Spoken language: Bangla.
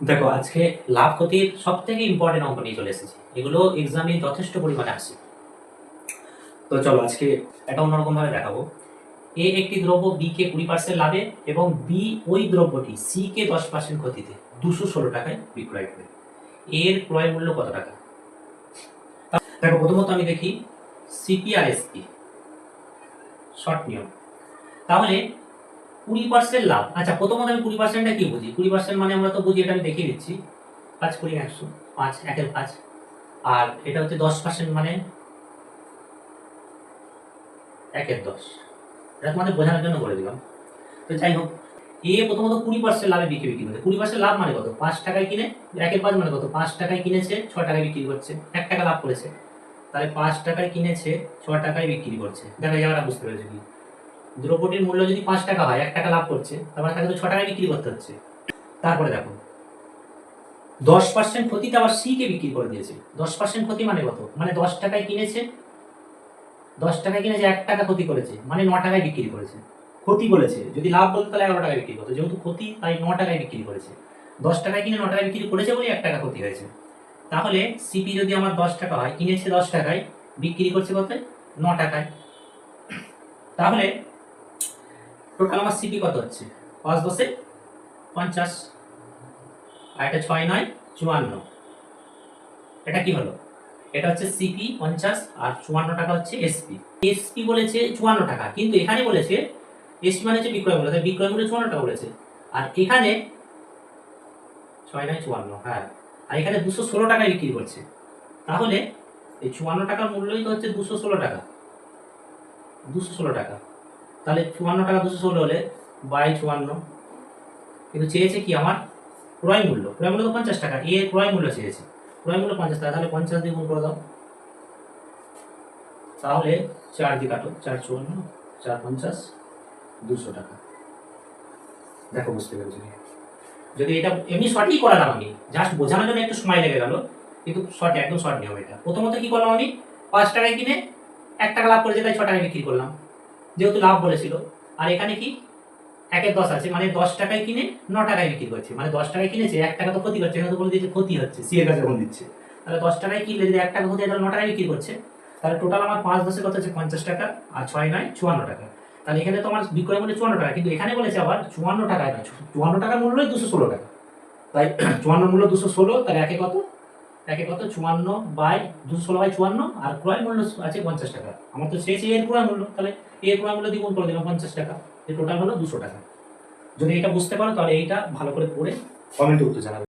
দেখো, আজকে লাভ ক্ষতির সব থেকে ইম্পর্টেন্ট অঙ্ক নিয়ে চলে এসেছি। এগুলো এক্সামে যথেষ্ট পরিমাণে আসে। তো চলো, আজকে এটা অন্যরকম ভাবে দেখাবো। এ একটি দ্রব্য বি কে কুড়ি পার্সেন্ট লাভে এবং বি ওই দ্রব্যটি সি কে দশ পার্সেন্ট ক্ষতিতে, দুশো ষোলো টাকায় বিক্রয় করে। এর ক্রয় মূল্য কত টাকা? দেখো, প্রথমত আমি দেখি সিপি আর এসপি শর্ট নিয়ম। তাহলে কুড়ি পার্সেন্ট লাভ। আচ্ছা প্রথমত আমি কুড়ি পার্সেন্টটা কি বুঝি? কুড়ি পার্সেন্ট মানে আমরা তো বুঝি, এটা আমি দেখিয়ে দিচ্ছি। পাঁচ কুড়ি একশো, পাঁচ, একের পাঁচ। আর এটা হচ্ছে দশ পার্সেন্ট মানে একের দশ। এটা তোমাদের বোঝানোর জন্য করে দিলাম। তো যাই হোক, এ প্রথমত কুড়ি পার্সেন্ট লাভে বিক্রি বিক্রি করছে কুড়ি পার্সেন্ট লাভ মানে কত? পাঁচ টাকায় কিনে, একের পাঁচ মানে কত? পাঁচ টাকায় কিনেছে, ছ টাকায় বিক্রি করছে। এক টাকা লাভ করেছে। তাহলে পাঁচ টাকায় কিনেছে, ছ টাকায় বিক্রি করছে। দেখা যাবে বুঝতে পেরেছে কি। দ্রব্যটির মূল্য যদি পাঁচ টাকা হয়, এক টাকা লাভ করছে তারপরে তাকে তো ছ টাকায় বিক্রি করতে হচ্ছে। তারপরে দেখো, দশ পার্সেন্ট ক্ষতিতে আবার সি কে বিক্রি করে দিয়েছে। দশ পার্সেন্ট ক্ষতি মানে কত? মানে দশ টাকায় কিনেছে, দশ টাকায় কিনেছে, এক টাকা ক্ষতি করেছে মানে ন টাকায় বিক্রি করেছে। ক্ষতি বলেছে, যদি লাভ বলতো তাহলে এগারো টাকায় বিক্রি করতো, যেহেতু ক্ষতি, তাই ন টাকায় বিক্রি করেছে। দশ টাকায় কিনে ন টাকায় বিক্রি করেছে বলে এক টাকা ক্ষতি হয়েছে। তাহলে সিপি যদি আমার দশ টাকা হয়, কিনেছে দশ টাকায়, বিক্রি করছে কত? ন টাকায়। তাহলে টোটাল আমার সিপি কত হচ্ছে? পাঁচ দশে পঞ্চাশ, আর এটা ছয় নয়, চুয়ান্ন। এটা কি হলো? এটা হচ্ছে সিপি পঞ্চাশ, আর চুয়ান্ন টাকা হচ্ছে এসপি এসপি বলেছে চুয়ান্ন টাকা, কিন্তু এখানে বলেছে এসপি মানে হচ্ছে বিক্রয় মূল্য বিক্রয় মূল্য চুয়ান্ন টাকা বলেছে। আর এখানে ছয় নয়, চুয়ান্ন হ্যাঁ। আর এখানে দুশো ষোলো টাকায় বিক্রি করছে। তাহলে এই চুয়ান্ন টাকার মূল্যই তো হচ্ছে দুশো ষোলো টাকা। দুশো ষোলো টাকা। তাহলে চুয়ান্ন টাকা দুশো ষোলো হলে বাই চুয়ান্ন। কিন্তু চেয়েছে কি আমার? ক্রয় মূল্য। ক্রয় মূল্য তো পঞ্চাশ টাকা। এর ক্রয় মূল্য চেয়েছে। ক্রয় মূল্য পঞ্চাশ টাকা। তাহলে পঞ্চাশ দিয়ে গুণ করে দাও। তাহলে চার দিয়ে কাটো। চার চুয়ান্ন, চার পঞ্চাশ, দুশো টাকা। দেখো বুঝতে পেরেছি যদি এটা এমনি শর্টই করালাম আমি জাস্ট বোঝানোর জন্য একটু সময় লেগে গেল, কিন্তু শর্ট একদম শর্ট নিয়ম এটা। প্রথমত কি করলাম আমি? পাঁচ টাকায় কিনে এক টাকা লাভ করেছে, তাই ছ টাকায় বিক্রি করলাম। যেহেতু লাভ বলেছিল। আর এখানে কি? একের দশ আছে মানে দশ টাকায় কিনে ন টাকায় বিক্রি করছে। মানে দশ টাকায় কিনেছে, এক টাকা তো ক্ষতি করছে। এখানে তো বলে দিচ্ছে ক্ষতি হচ্ছে সি এর কাছে যখন দিচ্ছে। তাহলে দশ টাকায় কিনলে যদি এক টাকা ক্ষতি তাহলে ন টাকায় বিক্রি করছে। তাহলে টোটাল আমার পাঁচ দশে কত হচ্ছে পঞ্চাশ টাকা আর ছয় নয়, চুয়ান্ন টাকা। তাহলে এখানে তো আমার বিক্রয় মূল্য চুয়ান্ন টাকা। কিন্তু এখানে বলেছে আবার চুয়ান্ন টাকায় নয়, চুয়ান্ন টাকার মূল্যই দুশো ষোলো টাকা। তাই চুয়ান্ন মূল্য দুশো ষোলো, তাহলে একে কত? একে কত? চুয়ান্ন বাই দুশো ষোলো বাই চুয়ান্ন, আর ক্রয় মূল্য আছে পঞ্চাশ টাকা। আমার তো শেষ এর ক্রয় মূল্য, তাহলে এর ক্রয় মূল্য দ্বিগুণ করে দিলাম পঞ্চাশ টাকা। টোটাল হলো দুশো টাকা। যদি এটা বুঝতে পারো, তাহলে এইটা ভালো করে পড়ে কমেন্টে উত্তর জানাবে।